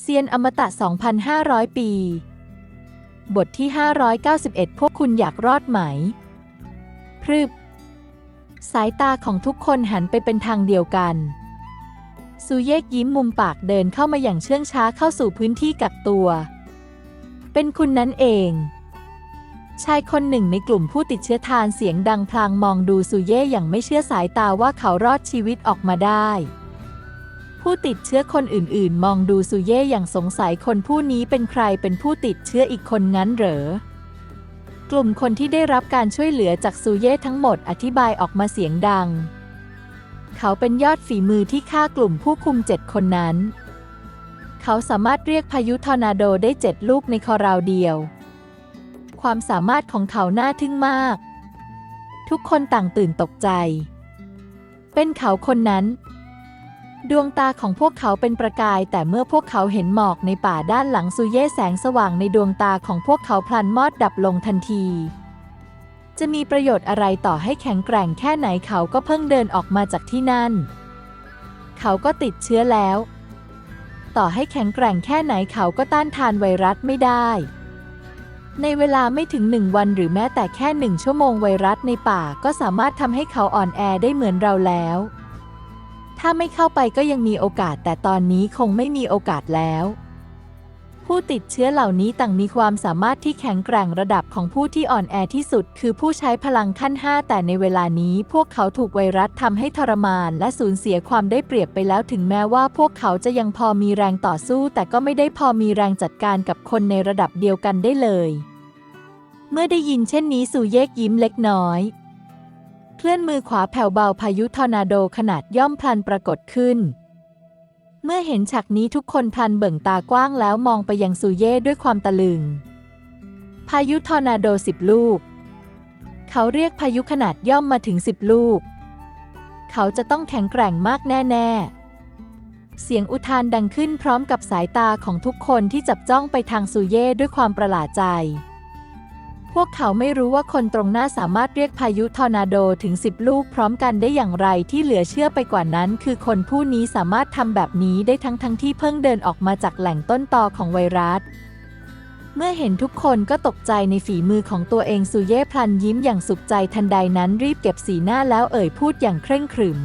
เซียนอมตะ 2,500 ปี บทที่ 591 พวกคุณอยากรอดไหม พรึบ สายตาของทุกคนหันไปเป็นทางเดียวกัน ซูเยกยิ้มมุมปากเดินเข้ามาอย่างเชื่องช้าเข้าสู่พื้นที่กักตัว เป็นคุณนั้นเอง ชายคนหนึ่งในกลุ่มผู้ติดเชื้อทานเสียงดังพลางมองดูซูเย่อย่างไม่เชื่อสายตาว่าเขารอดชีวิตออกมาได้ ผู้ติดเชื้อคนอื่นๆ มองดูซูเย่อย่างสงสัยคนผู้นี้เป็นใครเป็นผู้ติดเชื้ออีกคนงั้นเหรอกลุ่มคนที่ได้รับการช่วยเหลือจากซูเย่ทั้งหมดอธิบายออกมาเสียงดัง เขาเป็นยอดฝีมือที่ฆ่ากลุ่มผู้คุมเจ็ดคนนั้น เขาสามารถเรียกพายุทอร์นาโดได้เจ็ดลูกในคอราวเดียว ความสามารถของเขาน่าทึ่งมาก ทุกคนต่างตื่นตกใจ เป็นเขาคนนั้น ดวงตาของพวกเขาเป็นประกาย แต่เมื่อพวกเขาเห็นหมอกในป่าด้านหลังซูเย่แสงสว่างในดวงตาของพวกเขาพลันมอดดับลงทันที จะมีประโยชน์อะไรต่อให้แข็งแกร่งแค่ไหนเขาก็เพิ่งเดินออกมาจากที่นั่น เขาก็ติดเชื้อแล้ว ต่อให้แข็งแกร่งแค่ไหนเขาก็ต้านทานไวรัสไม่ได้ ในเวลาไม่ถึงหนึ่งวันหรือแม้แต่แค่หนึ่งชั่วโมงไวรัสในป่าก็สามารถทำให้เขาอ่อนแอได้เหมือนเราแล้ว ถ้าไม่เข้าไปก็ยังมีโอกาสแต่ตอนนี้คงไม่มีโอกาสแล้ว ผู้ติดเชื้อเหล่านี้ต่างมีความสามารถที่แข็งแกร่งระดับของผู้ที่อ่อนแอที่สุด คือผู้ใช้พลังขั้น 5 แต่ในเวลานี้พวกเขาถูกไวรัสทำให้ทรมาน และสูญเสียความได้เปรียบไปแล้วถึงแม้ว่าพวกเขาจะยังพอมีแรงต่อสู้ แต่ก็ไม่ได้พอมีแรงจัดการกับคนในระดับเดียวกันได้เลย เมื่อได้ยินเช่นนี้สู่เยกยิ้มเล็กน้อย ลื่อนมือขวาแผ่วเบาพายุทอร์นาโดขนาดย่อมพลันปรากฏขึ้น เมื่อเห็นฉากนี้ทุกคนพลันเบิ่งตากว้างแล้วมองไปยังซูเย่ด้วยความตะลึง พายุทอร์นาโดสิบลูก เขาเรียกพายุขนาดย่อมมาถึงสิบลูก เขาจะต้องแข็งแกร่งมากแน่ ๆ เสียงอุทานดังขึ้นพร้อมกับสายตาของทุกคนที่จับจ้องไปทางซูเย่ด้วยความประหลาดใจ พวกเขาไม่รู้ว่าคนตรงหน้าสามารถเรียกพายุทอร์นาโดถึง 10 ลูกพร้อมกันได้อย่างไรที่เหลือเชื่อไปกว่านั้น คือคนผู้นี้สามารถทำแบบนี้ได้ทั้งทั้งที่เพิ่งเดินออกมาจากแหล่งต้นตอของไวรัส เมื่อเห็นทุกคนก็ตกใจในฝีมือของตัวเองซูเย่พลันยิ้มอย่างสุขใจทันใดนั้นรีบเก็บสีหน้าแล้วเอ่ยพูดอย่างเคร่งขรึม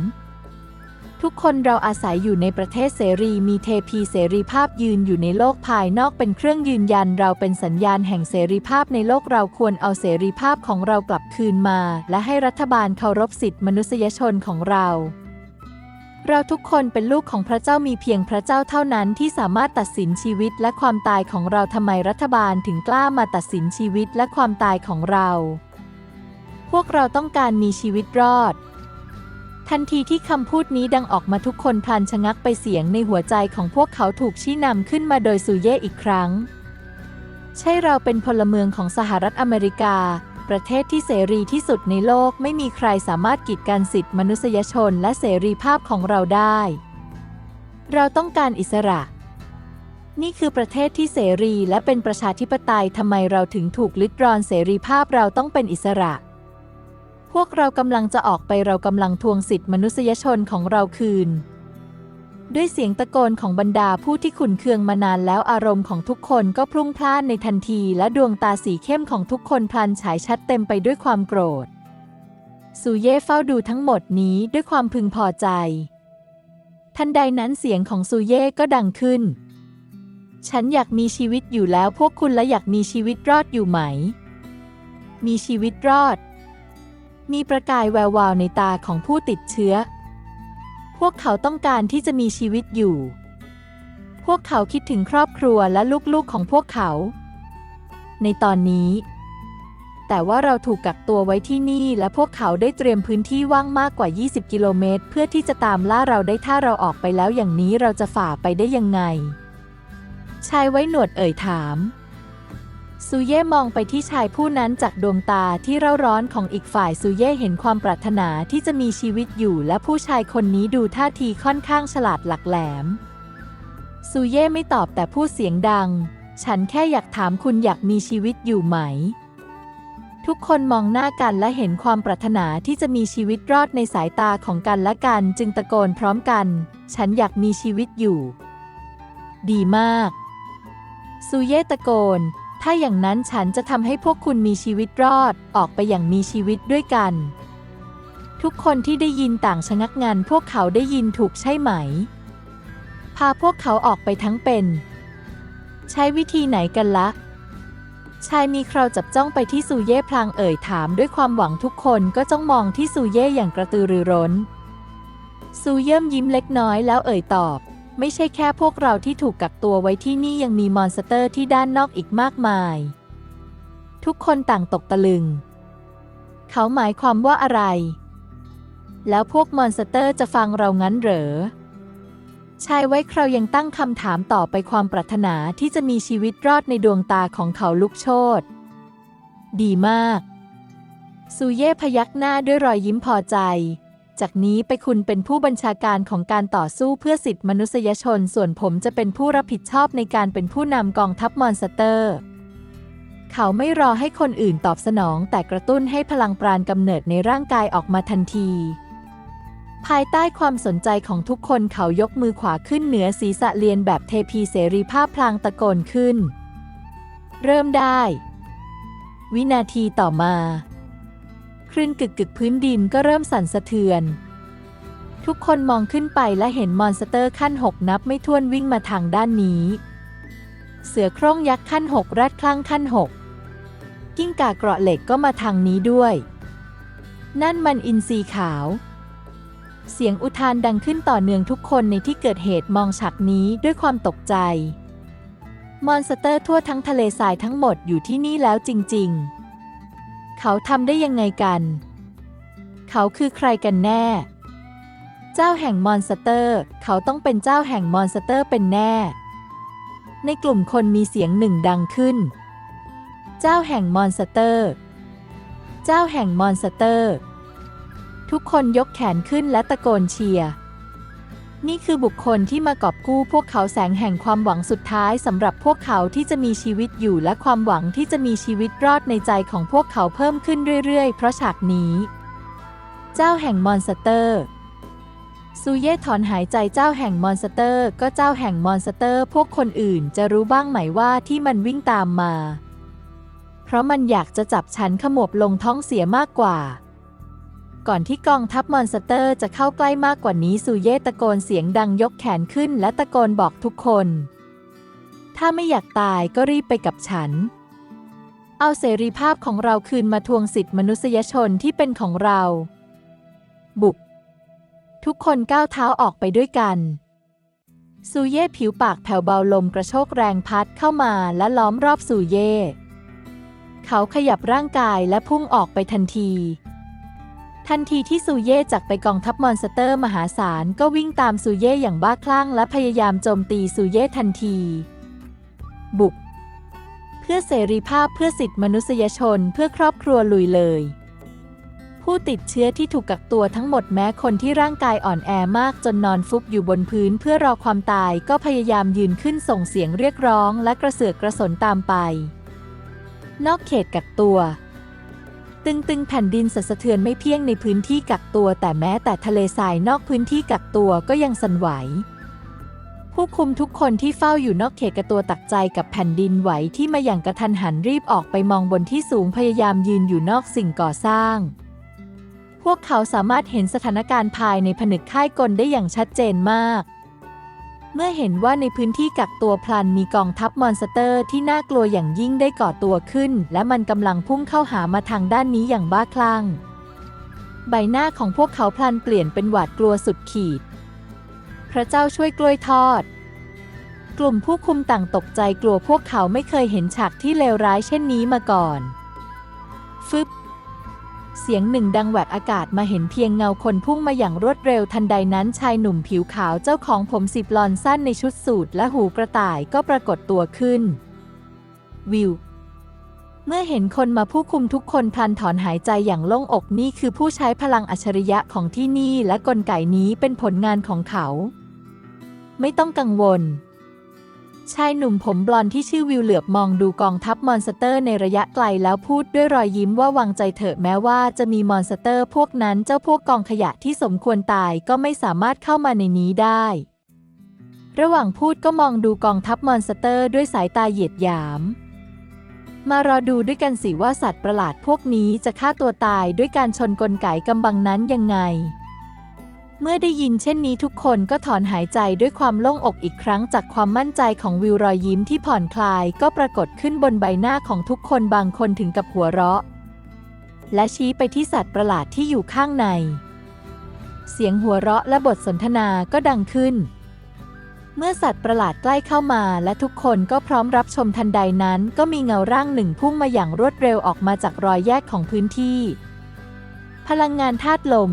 ทุกคนเราอาศัยอยู่ในประเทศเสรีมีเทพีเสรีภาพยืนอยู่ในโลกภายนอกเป็นเครื่องยืนยันเราเป็นสัญญาณแห่งเสรีภาพในโลกเราควรเอาเสรีภาพของเรากลับคืนมา และให้รัฐบาลเคารพสิทธิมนุษยชนของเรา เราทุกคนเป็นลูกของพระเจ้ามีเพียงพระเจ้าเท่านั้นที่สามารถตัดสินชีวิตและความตายของเราทำไมรัฐบาลถึงกล้ามาตัดสินชีวิตและความตายของเรา พวกเราต้องการมีชีวิตรอด ทันทีที่คำพูดนี้ดังออกมาทุกคนพลันชะงักไปเสียงในหัวใจของพวกเขาถูกชี้นำขึ้นมาโดยซูเย่อีกครั้ง ใช่เราเป็นพลเมืองของสหรัฐอเมริกา ประเทศที่เสรีที่สุดในโลกไม่มีใครสามารถกีดกันสิทธิมนุษยชนและเสรีภาพของเราได้ เราต้องการอิสระ นี่คือประเทศที่เสรีและเป็นประชาธิปไตยทำไมเราถึงถูกลิดรอนเสรีภาพเราต้องเป็นอิสระ พวกเรากำลังจะออกไปเรากำลังทวงสิทธิมนุษยชนของเราคืน ด้วยเสียงตะโกนของบรรดาผู้ที่ขุนเคืองมานานแล้วอารมณ์ของทุกคนก็พรุ่งพล่านในทันที และดวงตาสีเข้มของทุกคนพลันฉายชัดเต็มไปด้วยความโกรธซูเย่เฝ้าดูทั้งหมดนี้ด้วยความพึงพอใจ ทันใดนั้นเสียงของซูเย่ก็ดังขึ้น ฉันอยากมีชีวิตอยู่แล้วพวกคุณและอยากมีชีวิตรอดอยู่ไหม มีชีวิตรอด มีประกายแวววาวในตาของผู้ติดเชื้อ พวกเขาต้องการที่จะมีชีวิตอยู่ พวกเขาคิดถึงครอบครัวและลูกๆของพวกเขา ในตอนนี้ แต่ว่าเราถูกกักตัวไว้ที่นี่และพวกเขาได้เตรียมพื้นที่ว่างมากกว่า 20 กิโลเมตร เพื่อที่จะตามล่าเราได้ถ้าเราออกไปแล้วอย่างนี้เราจะฝ่าไปได้ยังไง ชายไว้หนวดเอ่ยถาม ซูเย่มองไปที่ชายผู้นั้นจากดวงตาที่เร่าร้อนของอีกฝ่ายซูเย่เห็นความปรารถนาที่จะมีชีวิตอยู่และผู้ชายคนนี้ดูท่าทีค่อนข้างฉลาดหลักแหลมซูเย่ไม่ตอบแต่พูดเสียงดัง ฉันแค่อยากถามคุณอยากมีชีวิตอยู่ไหม ทุกคนมองหน้ากันและเห็นความปรารถนาที่จะมีชีวิตรอดในสายตาของกันและกันจึงตะโกนพร้อมกัน ฉันอยากมีชีวิตอยู่ ดีมากซูเย่ตะโกน ถ้าอย่างนั้นฉันจะทำให้พวกคุณมีชีวิตรอด ออกไปอย่างมีชีวิตด้วยกัน ทุกคนที่ได้ยินต่างชะงักงันพวกเขาได้ยินถูกใช่ไหม พาพวกเขาออกไปทั้งเป็น ใช้วิธีไหนกันละ่ะชายมีคราวจับจ้องไปที่ซูเย่พลางเอ่ยถามด้วยความหวังทุกคนก็จ้องมองที่ซูเย่อย่างกระตือรือร้น ซูเย่มยิ้มเล็กน้อยแล้วเอ่ยตอบ ไม่ใช่แค่พวกเราที่ถูกกักตัวไว้ที่นี่ยังมีมอนสเตอร์ที่ด้านนอกอีกมากมาย ทุกคนต่างตกตะลึง เขาหมายความว่าอะไร แล้วพวกมอนสเตอร์จะฟังเรางั้นเหรอชายไว้คราวยังตั้งคำถามต่อไปความปรารถนาที่จะมีชีวิตรอดในดวงตาของเขาลุกโชนดีมาก ซูเย่พยักหน้าด้วยรอยยิ้มพอใจ จากนี้ไปคุณเป็นผู้บัญชาการของการต่อสู้เพื่อสิทธิมนุษยชน ส่วนผมจะเป็นผู้รับผิดชอบในการเป็นผู้นำกองทัพมอนสเตอร์ เขาไม่รอให้คนอื่นตอบสนอง แต่กระตุ้นให้พลังปราณกำเนิดในร่างกายออกมาทันที ภายใต้ความสนใจของทุกคนเขายกมือขวาขึ้นเหนือศีรษะเรียนแบบเทพีเสรีภาพพลางตะโกนขึ้น เริ่มได้ วินาทีต่อมา คลื่นกึกกึกพื้นดินก็เริ่มสั่นสะเทือน ทุกคนมองขึ้นไปและเห็นมอนสเตอร์ขั้นหกนับไม่ถ้วนวิ่งมาทางด้านนี้ เสือโคร่งยักษ์ขั้นหกรัดคลั่งขั้นหกกิ้งก่าเกราะเหล็กก็มาทางนี้ด้วย นั่นมันอินทรีขาว เสียงอุทานดังขึ้นต่อเนื่องทุกคนในที่เกิดเหตุมองฉากนี้ด้วยความตกใจ มอนสเตอร์ทั่วทั้งทะเลทรายทั้งหมดอยู่ที่นี่แล้วจริง ๆ เขาทำได้ยังไงกัน เขาคือใครกันแน่ เจ้าแห่งมอนสเตอร์ เขาต้องเป็นเจ้าแห่งมอนสเตอร์เป็นแน่ ในกลุ่มคนมีเสียงหนึ่งดังขึ้น เจ้าแห่งมอนสเตอร์ เจ้าแห่งมอนสเตอร์ ทุกคนยกแขนขึ้นและตะโกนเชียร์ นี่คือบุคคลที่มากอบกู้พวกเขาแสงแห่งความหวังสุดท้ายสำหรับพวกเขาที่จะมีชีวิตอยู่และความหวังที่จะมีชีวิตรอดในใจของพวกเขาเพิ่มขึ้นเรื่อยๆ เพราะฉากนี้ เจ้าแห่งมอนสเตอร์ซูเย่ถอนหายใจเจ้าแห่งมอนสเตอร์ ก็เจ้าแห่งมอนสเตอร์ พวกคนอื่นจะรู้บ้างไหมว่าที่มันวิ่งตามมา เพราะมันอยากจะจับฉันขมวบลงท้องเสียมากกว่า ก่อนที่กองทัพมอนสเตอร์จะเข้าใกล้มากกว่านี้ซูเย่ตะโกนเสียงดังยกแขนขึ้นและตะโกนบอกทุกคน ถ้าไม่อยากตายก็รีบไปกับฉัน เอาเสรีภาพของเราคืนมาทวงสิทธิมนุษยชนที่เป็นของเรา บุก ทุกคนก้าวเท้าออกไปด้วยกัน ซูเย่ผิวปากแผ่วเบาลมกระโชกแรงพัดเข้ามาและล้อมรอบซูเย่เขาขยับร่างกายและพุ่งออกไปทันที ทันทีที่ซูเย่จากไปกองทัพมอนสเตอร์มหาศาลก็วิ่งตามซูเย่อย่างบ้าคลั่งและพยายามโจมตีซูเย่ทันที บุก เพื่อเสรีภาพเพื่อสิทธิมนุษยชนเพื่อครอบครัวลุยเลย ผู้ติดเชื้อที่ถูกกักตัวทั้งหมดแม้คนที่ร่างกายอ่อนแอมากจนนอนฟุบอยู่บนพื้นเพื่อรอความตายก็พยายามยืนขึ้นส่งเสียงเรียกร้องและกระเสือกกระสนตามไป นอกเขตกักตัว ตึงตึงแผ่นดินสั่นสะเทือนไม่เพียงในพื้นที่กักตัว แต่แม้แต่ทะเลทรายนอกพื้นที่กักตัวก็ยังสั่นไหว ผู้คุมทุกคนที่เฝ้าอยู่นอกเขตกักตัวตักใจกับแผ่นดินไหวที่มาอย่างกระทันหันรีบออกไปมองบนที่สูงพยายามยืนอยู่นอกสิ่งก่อสร้าง พวกเขาสามารถเห็นสถานการณ์ภายในผนึกค่ายกลได้อย่างชัดเจนมาก เมื่อเห็นว่าในพื้นที่กักตัวพลันมีกองทัพมอนสเตอร์ที่น่ากลัวอย่างยิ่งได้ก่อตัวขึ้น และมันกำลังพุ่งเข้าหามาทางด้านนี้อย่างบ้าคลั่ง ใบหน้าของพวกเขาพลันเปลี่ยนเป็นหวาดกลัวสุดขีด พระเจ้าช่วยกล้วยทอด กลุ่มผู้คุมต่างตกใจกลัวพวกเขาไม่เคยเห็นฉากที่เลวร้ายเช่นนี้มาก่อน ฟึบ เสียงหนึ่งดังแหวกอากาศมาเห็นเพียงเงาคนพุ่งมาอย่างรวดเร็วทันใดนั้นชายหนุ่มผิวขาวเจ้าของผมสิบลอนสั้นในชุดสูทและหูกระต่ายก็ปรากฏตัวขึ้น วิว เมื่อเห็นคนมาผู้คุมทุกคนพลันถอนหายใจอย่างโล่งอกนี่คือผู้ใช้พลังอัจฉริยะของที่นี่และกลไกนี้เป็นผลงานของเขา ไม่ต้องกังวล ชายหนุ่มผมบลอนที่ชื่อวิวเหลือบมองดูกองทัพมอนสเตอร์ในระยะไกลแล้วพูดด้วยรอยยิ้มว่าวางใจเถอะแม้ว่าจะมีมอนสเตอร์พวกนั้นเจ้าพวกกองขยะที่สมควรตายก็ไม่สามารถเข้ามาในนี้ได้ ระหว่างพูดก็มองดูกองทัพมอนสเตอร์ด้วยสายตาเหยียดหยาม มารอดูด้วยกันสิว่าสัตว์ประหลาดพวกนี้จะฆ่าตัวตายด้วยการชนกลไกกำบังนั้นยังไง เมื่อได้ยินเช่นนี้ทุกคนก็ถอนหายใจด้วยความโล่งอกอีกครั้งจากความมั่นใจของวิวรอยยิ้มที่ผ่อนคลายก็ปรากฏขึ้นบนใบหน้าของทุกคนบางคนถึงกับหัวเราะ และชี้ไปที่สัตว์ประหลาดที่อยู่ข้างใน เสียงหัวเราะและบทสนทนาก็ดังขึ้น เมื่อสัตว์ประหลาดใกล้เข้ามาและทุกคนก็พร้อมรับชมทันใดนั้น ก็มีเงาร่างหนึ่งพุ่งมาอย่างรวดเร็วออกมาจากรอยแยกของพื้นที่ พลังงานธาตุลม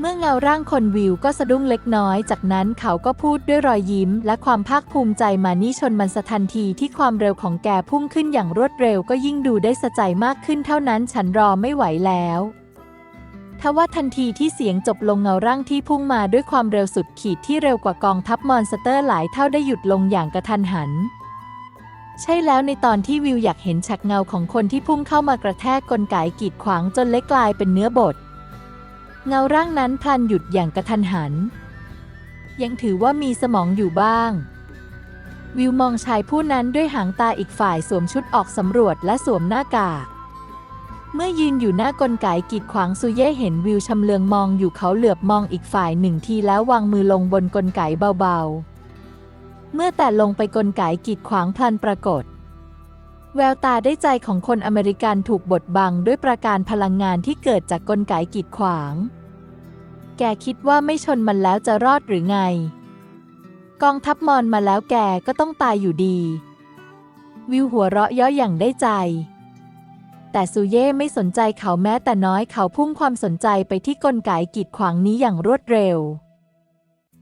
เมื่อเงาร่างคนวิวก็สะดุ้งเล็กน้อย จากนั้นเขาก็พูดด้วยรอยยิ้ม และความภาคภูมิใจมานี่ชนมันสะทันทีที่ความเร็วของแกพุ่งขึ้นอย่างรวดเร็วก็ยิ่งดูได้สะใจมากขึ้นเท่านั้นฉันรอไม่ไหวแล้วทว่าทันทีที่เสียงจบลงเงาร่างที่พุ่งมาด้วยความเร็วสุดขีดที่เร็วกว่ากองทัพมอนสเตอร์หลายเท่าได้หยุดลงอย่างกระทันหัน ใช่แล้วในตอนที่วิวอยากเห็นฉากเงาของคนที่พุ่งเข้ามากระแทกกลไกกีดขวางจนเล็กกลายเป็นเนื้อบด เงาร่างนั้นพลันหยุดอย่างกระทันหัน ยังถือว่ามีสมองอยู่บ้าง วิวมองชายผู้นั้นด้วยหางตาอีกฝ่ายสวมชุดออกสำรวจและสวมหน้ากาก เมื่อยืนอยู่หน้ากลไกกีดขวางซูเย่เห็นวิวชำเลืองมองอยู่เขาเหลือบมองอีกฝ่ายหนึ่งทีแล้ววางมือลงบนกลไกเบาๆ เมื่อแต่ลงไปกลไกกีดขวางพลันปรากฏ แววตาได้ใจของคนอเมริกันถูกบดบังด้วยประการพลังงานที่เกิดจากกลไกกีดขวาง แกคิดว่าไม่ชนมันแล้วจะรอดหรือไง กองทัพมอนมาแล้วแกก็ต้องตายอยู่ดี วิวหัวเราะเย่ออย่างได้ใจ แต่ซูเย่ไม่สนใจเขาแม้แต่น้อยเขาพุ่งความสนใจไปที่กลไกกีดขวางนี้อย่างรวดเร็ว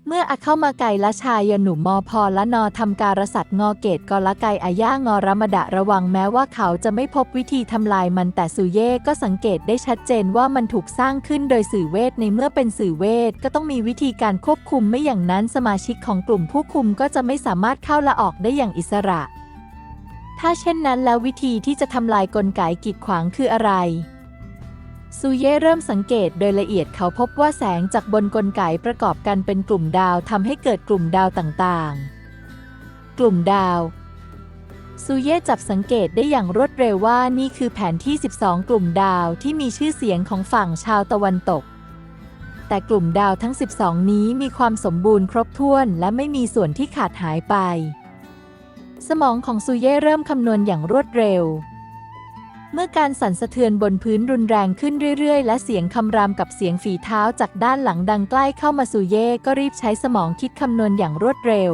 เมื่ออเข้ามาไกลละชายยหนุ่มมอพอละนอทำการสัตว์งอเกตกอละไกอาย่างอรมดะระวังแม้ว่าเขาจะไม่พบวิธีทำลายมันแต่ซูเย่ก็สังเกตได้ชัดเจนว่ามันถูกสร้างขึ้นโดยสื่อเวทในเมื่อเป็นสื่อเวทก็ต้องมีวิธีการควบคุมไม่อย่างนั้นสมาชิกของกลุ่มผู้คุมก็จะไม่สามารถเข้าและออกได้อย่างอิสระ ถ้าเช่นนั้นแล้ววิธีที่จะทำลายกลไกกีดขวางคืออะไร ซูเย่เริ่มสังเกตโดยละเอียดเขาพบว่าแสงจากบนกลไกประกอบกันเป็นกลุ่มดาวทำให้เกิดกลุ่มดาวต่างๆ กลุ่มดาว ซูเย่จับสังเกตได้อย่างรวดเร็วว่านี่คือแผนที่ 12 กลุ่มดาวที่มีชื่อเสียงของฝั่งชาวตะวันตก แต่กลุ่มดาวทั้ง 12 นี้มีความสมบูรณ์ครบถ้วนและไม่มีส่วนที่ขาดหายไป สมองของซูเย่เริ่มคำนวณอย่างรวดเร็ว เมื่อการสั่นสะเทือนบนพื้นรุนแรงขึ้นเรื่อย ๆ และเสียงคำรามกับเสียงฝีเท้าจากด้านหลังดังใกล้เข้ามาซูเย่ก็รีบใช้สมองคิดคำนวณอย่างรวดเร็ว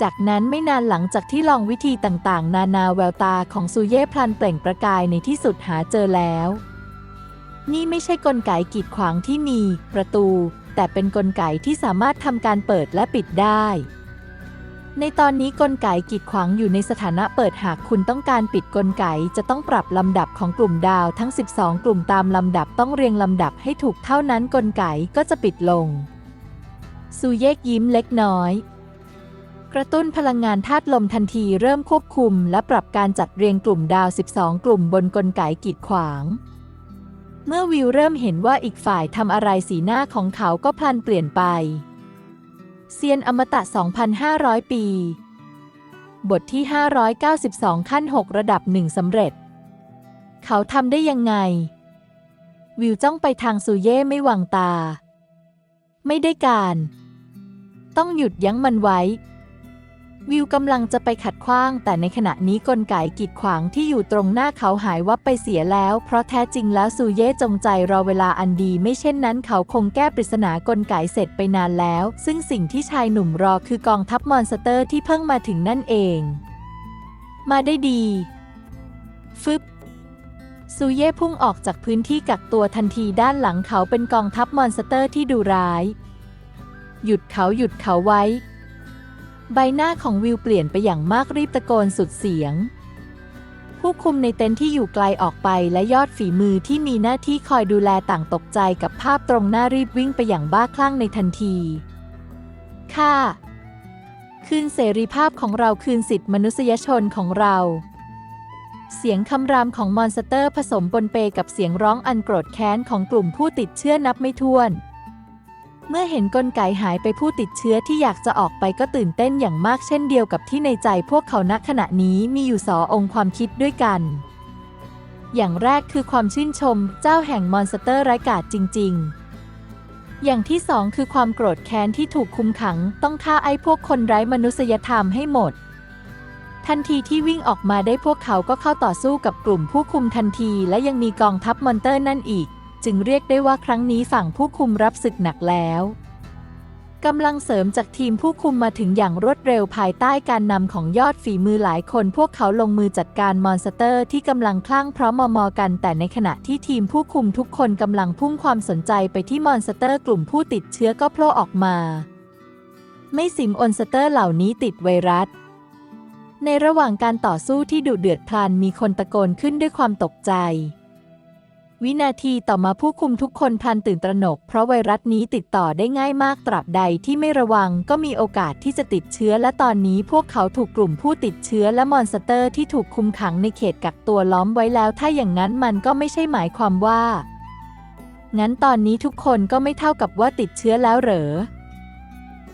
จากนั้นไม่นานหลังจากที่ลองวิธีต่างๆ นานาแววตาของซูเย่พลันเปล่งประกายในที่สุดหาเจอแล้ว นี่ไม่ใช่กลไกกีดขวางที่มี ประตู แต่เป็นกลไกที่สามารถทำการเปิดและปิดได้ ในตอนนี้กลไกกีดขวางอยู่ในสถานะเปิดหากคุณต้องการปิดกลไกจะต้องปรับลำดับของกลุ่มดาวทั้ง 12 กลุ่มตามลำดับต้องเรียงลำดับให้ถูกเท่านั้นกลไกก็จะปิดลง ซูเยกยิ้มเล็กน้อย กระตุ้นพลังงานธาตุลมทันทีเริ่มควบคุม และปรับการจัดเรียงกลุ่มดาว 12 กลุ่มบนกลไกกีดขวาง เมื่อวิวเริ่มเห็นว่าอีกฝ่ายทำอะไรสีหน้าของเขาก็พลันเปลี่ยนไป เซียนอมตะ 2,500 ปี บทที่ 592 ขั้น 6 ระดับหนึ่งสำเร็จ เขาทำได้ยังไง วิวจ้องไปทางซูเย่ไม่วางตา ไม่ได้การ ต้องหยุดยั้งมันไว้ วิวกำลังจะไปขัดขว้าง แต่ในขณะนี้กลไกกีดขวางที่อยู่ตรงหน้าเขาหายวับไปเสียแล้ว เพราะแท้จริงแล้วซูเย่จงใจรอเวลาอันดี ไม่เช่นนั้นเขาคงแก้ปริศนากลไกเสร็จไปนานแล้ว ซึ่งสิ่งที่ชายหนุ่มรอคือกองทัพมอนสเตอร์ที่เพิ่งมาถึงนั่นเอง มาได้ดี ฟึบซูเย่พุ่งออกจากพื้นที่กักตัวทันทีด้านหลังเขาเป็นกองทัพมอนสเตอร์ที่ดุร้าย หยุดเขาหยุดเขาไว้ ใบหน้าของวิวเปลี่ยนไปอย่างมากรีบตะโกนสุดเสียง ผู้คุมในเต็นท์ที่อยู่ไกลออกไปและยอดฝีมือที่มีหน้าที่คอยดูแลต่างตกใจกับภาพตรงหน้ารีบวิ่งไปอย่างบ้าคลั่งในทันที ค่ะ คืนเสรีภาพของเราคืนสิทธิมนุษยชนของเรา เสียงคำรามของมอนสเตอร์ผสมปนเปกับเสียงร้องอันโกรธแค้นของกลุ่มผู้ติดเชื้อนับไม่ถ้วน เมื่อเห็นกลไกหายไปผู้ติดเชื้อที่อยากจะออกไปก็ตื่นเต้นอย่างมากเช่นเดียวกับที่ในใจพวกเขาณขณะนี้มีอยู่สอองค์ความคิดด้วยกัน อย่างแรกคือความชื่นชมเจ้าแห่งมอนสเตอร์ไร้กาจจริง ๆ อย่างที่สองคือความโกรธแค้นที่ถูกคุมขัง ต้องฆ่าไอ้พวกคนไร้มนุษยธรรมให้หมด ทันทีที่วิ่งออกมาได้พวกเขาก็เข้าต่อสู้กับกลุ่มผู้คุมทันที และยังมีกองทัพมอนเตอร์นั่นอีก จึงเรียกได้ว่าครั้งนี้ฝั่งผู้คุมรับศึกหนักแล้วกำลังเสริมจากทีมผู้คุมมาถึงอย่างรวดเร็วภายใต้การนำของยอดฝีมือหลายคน พวกเขาลงมือจัดการมอนสเตอร์ที่กำลังคลั่งเพราะมอมอกัน แต่ในขณะที่ทีมผู้คุมทุกคนกำลังพุ่งความสนใจไปที่มอนสเตอร์กลุ่มผู้ติดเชื้อก็โผล่ออกมา ไม่สิมอนสเตอร์เหล่านี้ติดไวรัส ในระหว่างการต่อสู้ที่ดุเดือดพลันมีคนตะโกนขึ้นด้วยความตกใจ วินาทีต่อมาผู้คุมทุกคนพันตื่นตระหนก เพราะไวรัสนี้ติดต่อได้ง่ายมากตราบใดที่ไม่ระวังก็มีโอกาสที่จะติดเชื้อ และตอนนี้พวกเขาถูกกลุ่มผู้ติดเชื้อและมอนสเตอร์ที่ถูกคุมขังในเขตกักตัวล้อมไว้แล้ว ถ้าอย่างนั้นมันก็ไม่ใช่หมายความว่า งั้นตอนนี้ทุกคนก็ไม่เท่ากับว่าติดเชื้อแล้วเหรอ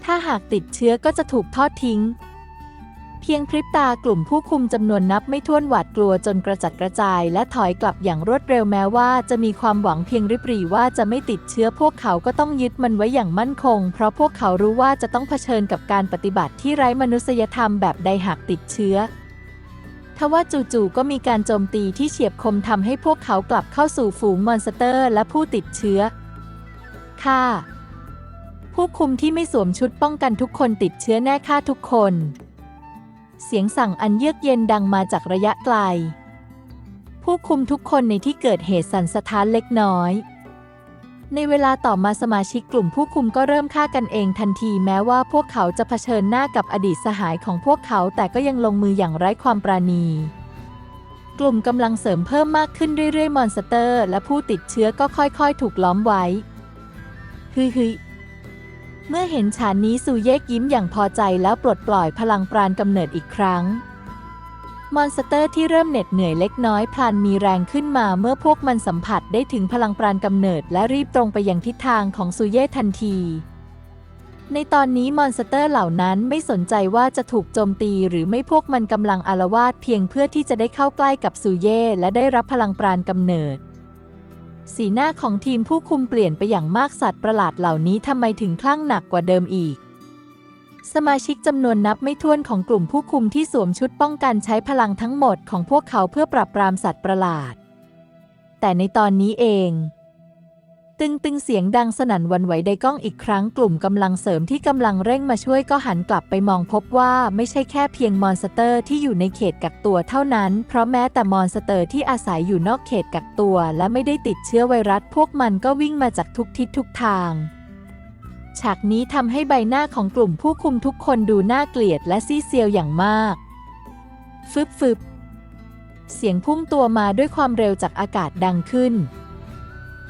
ถ้าหากติดเชื้อก็จะถูกทอดทิ้ง เพียงพริบตากลุ่มผู้คุมจำนวนนับไม่ถ้วนหวาดกลัวจนกระจัดกระจาย และถอยกลับอย่างรวดเร็วแม้ว่าจะมีความหวังเพียงริบหรี่ว่าจะไม่ติดเชื้อพวกเขาก็ต้องยึดมันไว้อย่างมั่นคง เพราะพวกเขารู้ว่าจะต้องเผชิญกับการปฏิบัติที่ไร้มนุษยธรรมแบบใดหากติดเชื้อทว่าจู่ๆก็มีการโจมตีที่เฉียบคมทำให้พวกเขากลับเข้าสู่ฝูงมอนสเตอร์ และผู้ติดเชื้อ ค่ะ ผู้คุมที่ไม่สวมชุดป้องกันทุกคนติดเชื้อแน่ค่าทุกคน เสียงสั่งอันเยือกเย็นดังมาจากระยะไกล ผู้คุมทุกคนในที่เกิดเหตุสั่นสะท้านเล็กน้อย ในเวลาต่อมาสมาชิกกลุ่มผู้คุมก็เริ่มฆ่ากันเองทันทีแม้ว่าพวกเขาจะเผชิญหน้ากับอดีตสหายของพวกเขาแต่ก็ยังลงมืออย่างไร้ความปราณีกลุ่มกำลังเสริมเพิ่มมากขึ้นเรื่อยๆ มอนสเตอร์ และผู้ติดเชื้อก็ค่อยๆ ถูกล้อมไว้ ฮึฮึ เมื่อเห็นฉานนี้ซูเยกยิ้มอย่างพอใจแล้วปลดปล่อยพลังปราณกำเนิดอีกครั้ง มอนสเตอร์ที่เริ่มเหน็ดเหนื่อยเล็กน้อยพลันมีแรงขึ้นมาเมื่อพวกมันสัมผัสได้ถึงพลังปราณกำเนิดและรีบตรงไปยังทิศทางของซูเย่ทันที ในตอนนี้มอนสเตอร์เหล่านั้นไม่สนใจว่าจะถูกโจมตีหรือไม่พวกมันกำลังอารวาสเพียงเพื่อที่จะได้เข้าใกล้กับซูเย่และได้รับพลังปราณกำเนิด สีหน้าของทีมผู้คุมเปลี่ยนไปอย่างมากสัตว์ประหลาดเหล่านี้ทำไมถึงคลั่งหนักกว่าเดิมอีก สมาชิกจำนวนนับไม่ถ้วนของกลุ่มผู้คุมที่สวมชุดป้องกันใช้พลังทั้งหมดของพวกเขาเพื่อปราบปรามสัตว์ประหลาด แต่ในตอนนี้เอง ตึงตึงเสียงดังสนั่นวันไหวไดก้องอีกครั้งกลุ่มกำลังเสริมที่กำลังเร่งมาช่วยก็หันกลับไปมองพบว่าไม่ใช่แค่เพียงมอนสเตอร์ที่อยู่ในเขตกักตัวเท่านั้น เพราะแม้แต่มอนสเตอร์ที่อาศัยอยู่นอกเขตกักตัว และไม่ได้ติดเชื้อไวรัสพวกมันก็วิ่งมาจากทุกทิศทุกทางฉากนี้ทำให้ใบหน้าของกลุ่มผู้คุมทุกคนดูน่าเกลียดและซีเซียวอย่างมาก ฟึบฟึบเสียงพุ่งตัวมาด้วยความเร็วจากอากาศดังขึ้น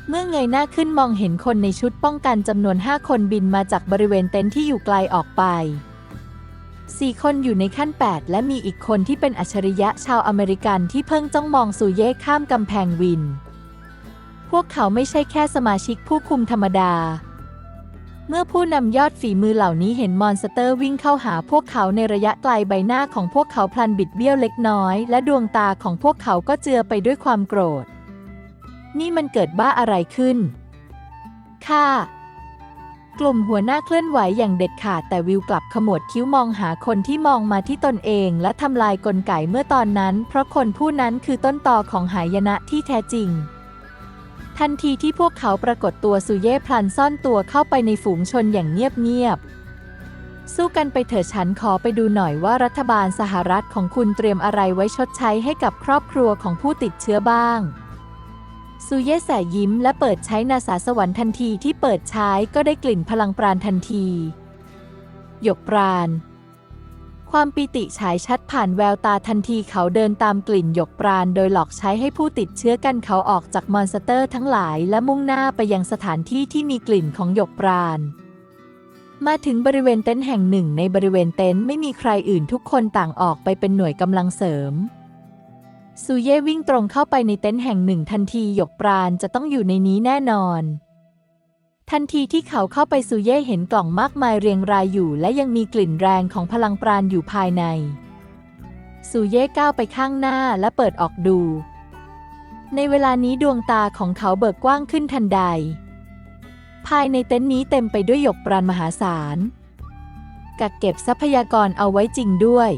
เมื่อเงยหน้าขึ้นมองเห็นคนในชุดป้องกันจำนวนห้าคนบินมาจากบริเวณเต็นท์ที่อยู่ไกลออกไปสี่คนอยู่ในขั้น 8 และมีอีกคนที่เป็นอัจฉริยะชาวอเมริกันที่เพิ่งจ้องมองสู่เย่ข้ามกำแพงวิน พวกเขาไม่ใช่แค่สมาชิกผู้คุมธรรมดา เมื่อผู้นำยอดฝีมือเหล่านี้เห็นมอนสเตอร์วิ่งเข้าหาพวกเขาในระยะไกลใบหน้าของพวกเขาพลันบิดเบี้ยวเล็กน้อย และดวงตาของพวกเขาก็เจือไปด้วยความโกรธ นี่มันเกิดบ้าอะไรขึ้น ค่ะ กลุ่มหัวหน้าเคลื่อนไหวอย่างเด็ดขาดแต่วิวกลับขมวดคิ้วมองหาคนที่มองมาที่ตนเอง และทำลายกลไกเมื่อตอนนั้น เพราะคนผู้นั้นคือต้นตอของหายนะที่แท้จริงทันทีที่พวกเขาปรากฏตัวสุเย่พลันซ่อนตัวเข้าไปในฝูงชนอย่างเงียบๆ สู้กันไปเถอะฉันขอไปดูหน่อยว่ารัฐบาลสหรัฐของคุณเตรียมอะไรไว้ชดใช้ให้กับครอบครัวของผู้ติดเชื้อบ้าง ซูเย่แสยิ้มและเปิดใช้นาสาสวรรค์ทันทีที่เปิดใช้ก็ได้กลิ่นพลังปราณทันที หยกปราณ ความปิติฉายชัดผ่านแววตาทันทีเขาเดินตามกลิ่นหยกปราณโดยหลอกใช้ให้ผู้ติดเชื้อกันเขาออกจากมอนสเตอร์ทั้งหลายและมุ่งหน้าไปยังสถานที่ที่มีกลิ่นของหยกปราณมาถึงบริเวณเต็นท์แห่งหนึ่งในบริเวณเต็นท์ไม่มีใครอื่นทุกคนต่างออกไปเป็นหน่วยกำลังเสริม ซูเย่วิ่งตรงเข้าไปในเต็นท์แห่งหนึ่งทันทีหยกปราณจะต้องอยู่ในนี้แน่นอน ทันทีที่เขาเข้าไปซูเย่เห็นกล่องมากมายเรียงรายอยู่ และยังมีกลิ่นแรงของพลังปราณอยู่ภายในซูเย่ก้าวไปข้างหน้าและเปิดออกดู ในเวลานี้ดวงตาของเขาเบิกกว้างขึ้นทันใด ภายในเต็นท์นี้เต็มไปด้วยหยกปราณมหาศาลกักเก็บทรัพยากรเอาไว้จริงด้วย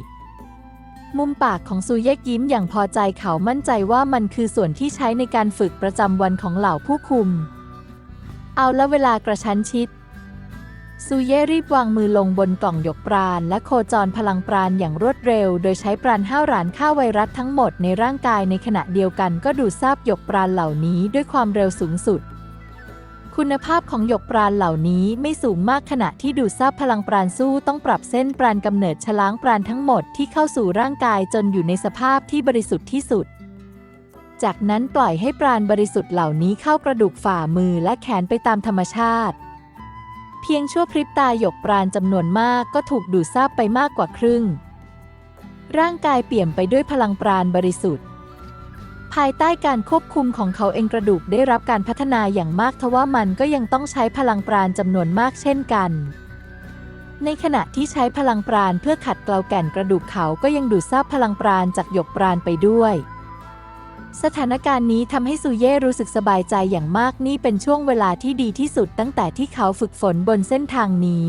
มุมปากของซูเยกยิ้มอย่างพอใจเขามั่นใจว่ามันคือส่วนที่ใช้ในการฝึกประจำวันของเหล่าผู้คุม เอาละเวลากระชั้นชิด ซูเย่รีบวางมือลงบนกล่องหยกปราณและโคจรพลังปราณอย่างรวดเร็ว โดยใช้ปราณห้าวหรานฆ่าไวรัสทั้งหมดในร่างกายในขณะเดียวกันก็ดูดซาบหยกปราณเหล่านี้ด้วยความเร็วสูงสุด คุณภาพของหยกปราณเหล่านี้ไม่สูงมากขณะที่ดูดซาบพลังปราณสู้ต้องปรับเส้นปราณกำเนิดฉล้างปราณทั้งหมดที่เข้าสู่ร่างกายจนอยู่ในสภาพที่บริสุทธิ์ที่สุด จากนั้นปล่อยให้ปราณบริสุทธิ์เหล่านี้เข้ากระดูกฝ่ามือและแขนไปตามธรรมชาติ เพียงชั่วพริบตาหยกปราณจำนวนมากก็ถูกดูดซาบไปมากกว่าครึ่ง ร่างกายเปี่ยมไปด้วยพลังปราณบริสุทธิ์ ภายใต้การควบคุมของเขาเองกระดูกได้รับการพัฒนาอย่างมากทว่ามันก็ยังต้องใช้พลังปราณจำนวนมากเช่นกัน ในขณะที่ใช้พลังปราณเพื่อขัดเกลาแก่นกระดูกเขาก็ยังดูดซาบพลังปราณจากหยกปราณไปด้วย สถานการณ์นี้ทำให้ซูเย่รู้สึกสบายใจอย่างมากนี่เป็นช่วงเวลาที่ดีที่สุดตั้งแต่ที่เขาฝึกฝนบนเส้นทางนี้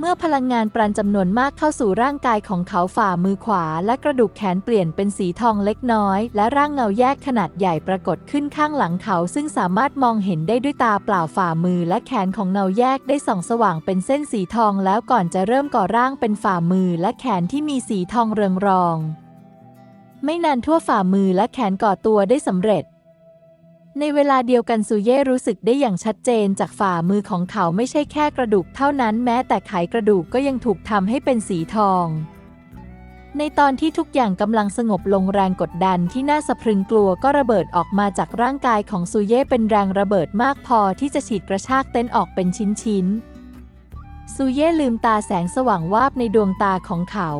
เมื่อพลังงานปราณจำนวนมากเข้าสู่ร่างกายของเขาฝ่ามือขวา และกระดูกแขนเปลี่ยนเป็นสีทองเล็กน้อย และร่างเงาแยกขนาดใหญ่ปรากฏขึ้นข้างหลังเขา ซึ่งสามารถมองเห็นได้ด้วยตาเปล่าฝ่ามือ และแขนของเงาแยกได้ส่องสว่างเป็นเส้นสีทองแล้วก่อนจะเริ่มก่อร่างเป็นฝ่ามือ และแขนที่มีสีทองเรืองรอง ไม่นานทั่วฝ่ามือและแขนก่อตัวได้สำเร็จ ในเวลาเดียวกันซูเย่รู้สึกได้อย่างชัดเจนจากฝ่ามือของเขาไม่ใช่แค่กระดูกเท่านั้นแม้แต่ไขกระดูกก็ยังถูกทำให้เป็นสีทอง ในตอนที่ทุกอย่างกำลังสงบลงแรงกดดันที่น่าสะพรึงกลัวก็ระเบิดออกมาจากร่างกายของซูเย่เป็นแรงระเบิดมากพอที่จะฉีดกระชากเต็นท์ออกเป็นชิ้นๆซูเย่ลืมตาแสงสว่างวาบในดวงตาของเขา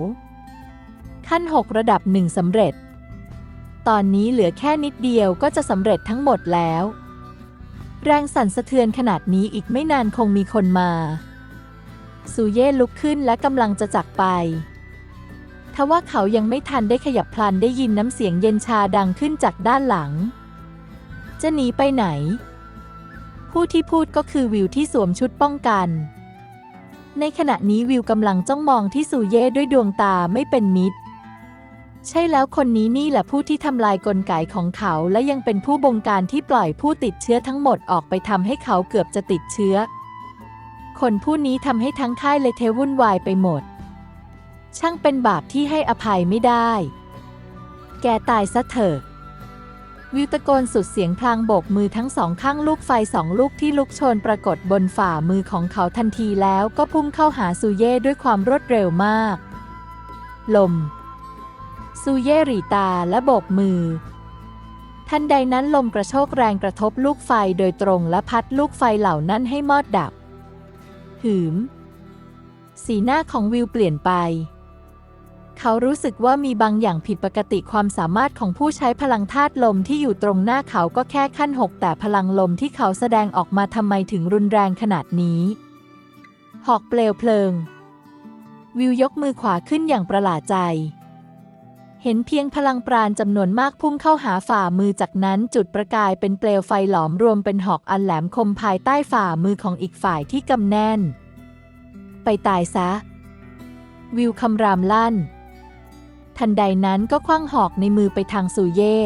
ขั้น 6 ระดับหนึ่งสำเร็จ ตอนนี้เหลือแค่นิดเดียวก็จะสำเร็จทั้งหมดแล้ว แรงสั่นสะเทือนขนาดนี้อีกไม่นานคงมีคนมาซูเย่ลุกขึ้นและกำลังจะจักไป ทว่าเขายังไม่ทันได้ขยับพลันได้ยินน้ำเสียงเย็นชาดังขึ้นจากด้านหลัง จะหนีไปไหน ผู้ที่พูดก็คือวิวที่สวมชุดป้องกัน ในขณะนี้วิวกำลังจ้องมองที่ซูเย่ด้วยดวงตาไม่เป็นมิตร ใช่แล้วคนนี้นี่แหละผู้ที่ทำลายกลไกของเขา และยังเป็นผู้บงการที่ปล่อยผู้ติดเชื้อทั้งหมดออกไปทำให้เขาเกือบจะติดเชื้อ คนผู้นี้ทำให้ทั้งค่ายเลยเทวุ่นวายไปหมด ช่างเป็นบาปที่ให้อภัยไม่ได้ แกตายซะเถอะวิวตะโกนสุดเสียงพลางโบกมือทั้งสองข้างลูกไฟสองลูกที่ลุกโชนปรากฏบนฝ่ามือของเขาทันทีแล้วก็พุ่งเข้าหาซูเย่ด้วยความรวดเร็วมาก ลม ซูเย่หรีตาและโบกมือ ทันใดนั้นลมกระโชกแรงกระทบลูกไฟโดยตรงและพัดลูกไฟเหล่านั้นให้มอดดับ หืม สีหน้าของวิวเปลี่ยนไป เขารู้สึกว่ามีบางอย่างผิดปกติความสามารถของผู้ใช้พลังธาตุลมที่อยู่ตรงหน้าเขาก็แค่ขั้นหกแต่พลังลมที่เขาแสดงออกมาทำไมถึงรุนแรงขนาดนี้ หอกเปลวเพลิง วิวยกมือขวาขึ้นอย่างประหลาดใจ เห็นเพียงพลังปราณจำนวนมากพุ่งเข้าหาฝ่ามือจากนั้นจุดประกายเป็นเปลวไฟหลอมรวมเป็นหอกอันแหลมคมภายใต้ฝ่ามือของอีกฝ่ายที่กำแน่น ไปตายซะ วิวคำรามลั่น ทันใดนั้นก็คว้างหอกในมือไปทางซูเย่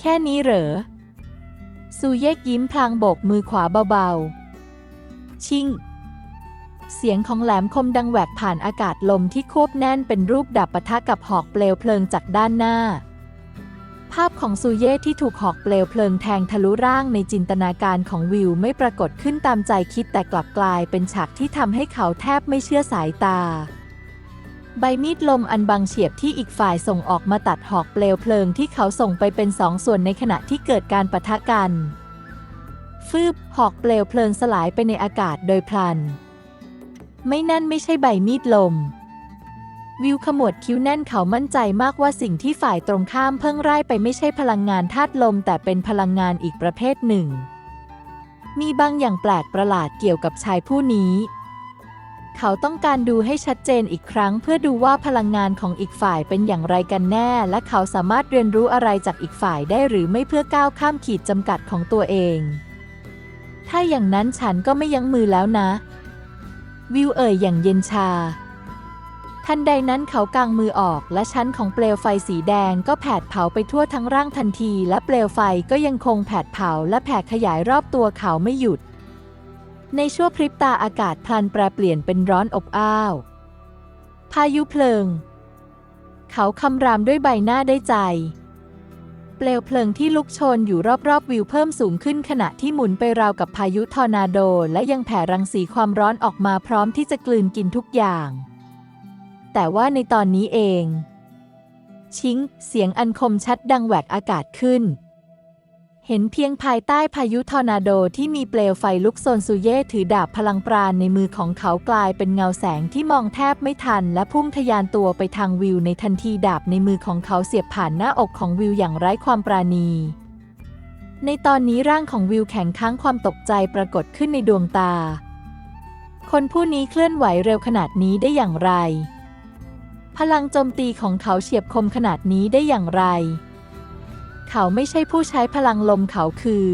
แค่นี้เหรอซูเย่ยิ้มพลางโบกมือขวาเบาๆ ชิ่ง เสียงของแหลมคมดังแหวกผ่านอากาศลมที่ควบแน่นเป็นรูปดับปะทะกับหอกเปลวเพลิงจากด้านหน้า ภาพของซูเย่ที่ถูกหอกเปลวเพลิงแทงทะลุร่างในจินตนาการของวิวไม่ปรากฏขึ้นตามใจคิดแต่กลับกลายเป็นฉากที่ทำให้เขาแทบไม่เชื่อสายตา ใบมีดลมอันบางเฉียบที่อีกฝ่ายส่งออกมาตัดหอกเปลวเพลิงที่เขาส่งไปเป็นสองส่วนในขณะที่เกิดการปะทะกันฟืบหอกเปลวเพลิงสลายไปในอากาศโดยพลัน ไม่นั่นไม่ใช่ใบมีดลม วิวขมวดคิ้วแน่นเขามั่นใจมากว่าสิ่งที่ฝ่ายตรงข้ามเพิ่งไล่ไปไม่ใช่พลังงานธาตุลม แต่เป็นพลังงานอีกประเภทหนึ่ง มีบางอย่างแปลกประหลาดเกี่ยวกับชายผู้นี้เขาต้องการดูให้ชัดเจนอีกครั้ง เพื่อดูว่าพลังงานของอีกฝ่ายเป็นอย่างไรกันแน่ และเขาสามารถเรียนรู้อะไรจากอีกฝ่ายได้หรือไม่เพื่อก้าวข้ามขีดจำกัดของตัวเอง ถ้าอย่างนั้นฉันก็ไม่ยั้งมือแล้วนะ วิวเอ่ยอย่างเย็นชา ทันใดนั้นเขากางมือออกและชั้นของเปลวไฟสีแดงก็แผดเผาไปทั่วทั้งร่างทันที และเปลวไฟก็ยังคงแผดเผาและแผ่ขยายรอบตัวเขาไม่หยุด ในชั่วพริบตาอากาศพลันแปรเปลี่ยนเป็นร้อนอบอ้าว พายุเพลิง เขาคำรามด้วยใบหน้าได้ใจ เปลวเพลิงที่ลุกโชนอยู่รอบๆวิวเพิ่มสูงขึ้นขณะที่หมุนไปราวกับพายุทอร์นาโด และยังแผ่รังสีความร้อนออกมาพร้อมที่จะกลืนกินทุกอย่าง แต่ว่าในตอนนี้เอง ชิงเสียงอันคมชัดดังแหวกอากาศขึ้น เห็นเพียงภายใต้พายุทอร์นาโดที่มีเปลวไฟลุกโซนซูเย่ถือดาบพลังปราณในมือของเขากลายเป็นเงาแสงที่มองแทบไม่ทัน และพุ่งทะยานตัวไปทางวิวในทันทีดาบในมือของเขาเสียบผ่านหน้าอกของวิวอย่างไร้ความปราณี ในตอนนี้ร่างของวิวแข็งค้างความตกใจปรากฏขึ้นในดวงตา คนผู้นี้เคลื่อนไหวเร็วขนาดนี้ได้อย่างไร พลังโจมตีของเขาเฉียบคมขนาดนี้ได้อย่างไร เขาไม่ใช่ผู้ใช้พลังลมเขาคือ